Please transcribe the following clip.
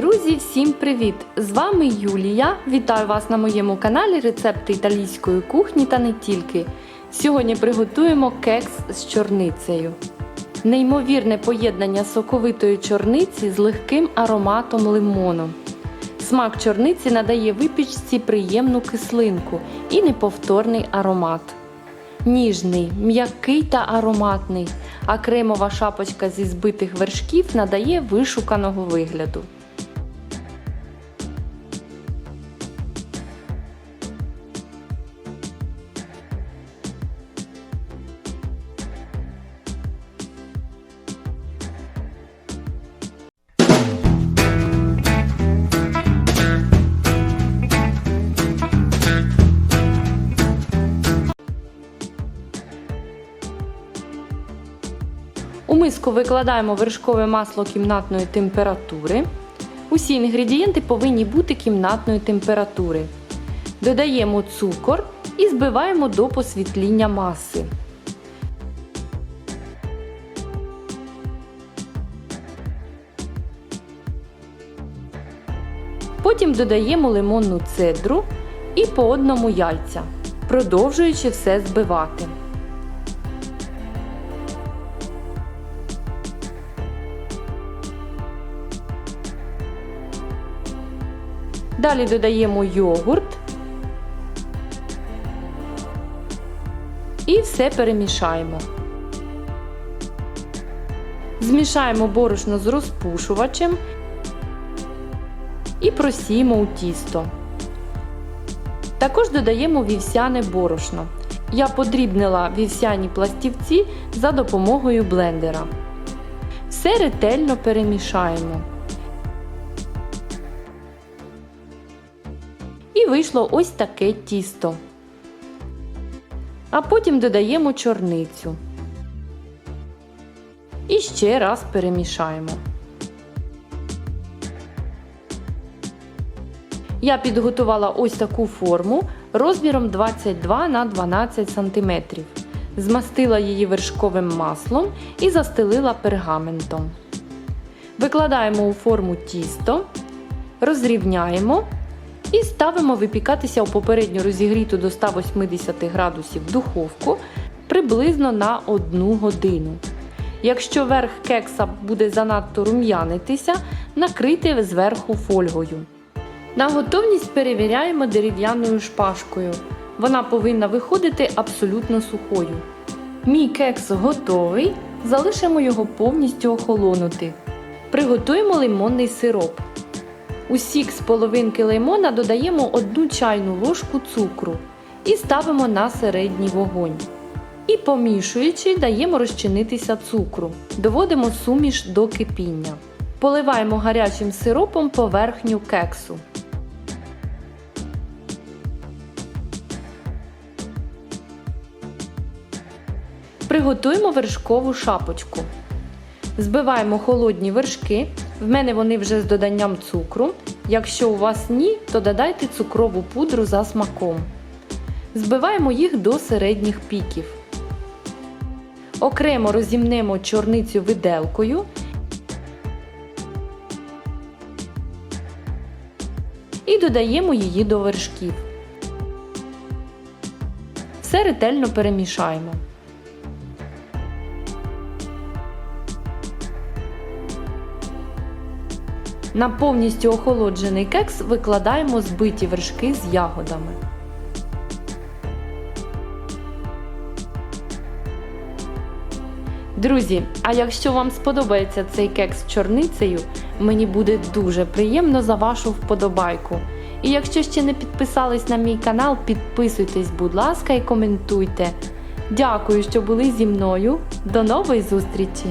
Друзі, всім привіт! З вами Юлія. Вітаю вас на моєму каналі Рецепти італійської кухні та не тільки. Сьогодні приготуємо кекс з чорницею. Неймовірне поєднання соковитої чорниці з легким ароматом лимону. Смак чорниці надає випічці приємну кислинку і неповторний аромат. Ніжний, м'який та ароматний, а кремова шапочка зі збитих вершків надає вишуканого вигляду. У миску викладаємо вершкове масло кімнатної температури. Усі інгредієнти повинні бути кімнатної температури. Додаємо цукор і збиваємо до посвітління маси. Потім додаємо лимонну цедру і по одному яйця, продовжуючи все збивати. Далі додаємо йогурт і все перемішаємо. Змішаємо борошно з розпушувачем і просіємо у тісто. Також додаємо вівсяне борошно. Я подрібнила вівсяні пластівці за допомогою блендера. Все ретельно перемішаємо. І вийшло ось таке тісто. А потім додаємо чорницю. І ще раз перемішаємо. Я підготувала ось таку форму розміром 22 на 12 см. Змастила її вершковим маслом і застелила пергаментом. Викладаємо у форму тісто, розрівняємо і ставимо випікатися у попередньо розігріту до 180 градусів духовку приблизно на 1 годину. Якщо верх кекса буде занадто рум'янитися, накрийте зверху фольгою. На готовність перевіряємо дерев'яною шпажкою. Вона повинна виходити абсолютно сухою. Мій кекс готовий, залишимо його повністю охолонути. Приготуємо лимонний сироп. У сік з половинки лимона додаємо 1 чайну ложку цукру і ставимо на середній вогонь. І помішуючи, даємо розчинитися цукру. Доводимо суміш до кипіння. Поливаємо гарячим сиропом поверхню кексу. Приготуємо вершкову шапочку. Збиваємо холодні вершки. В мене вони вже з доданням цукру. Якщо у вас ні, то додайте цукрову пудру за смаком. Збиваємо їх до середніх піків. Окремо розімнемо чорницю виделкою. І додаємо її до вершків. Все ретельно перемішаємо. На повністю охолоджений кекс викладаємо збиті вершки з ягодами. Друзі, а якщо вам сподобається цей кекс з чорницею, мені буде дуже приємно за вашу вподобайку. І якщо ще не підписались на мій канал, підписуйтесь, будь ласка, і коментуйте. Дякую, що були зі мною. До нової зустрічі!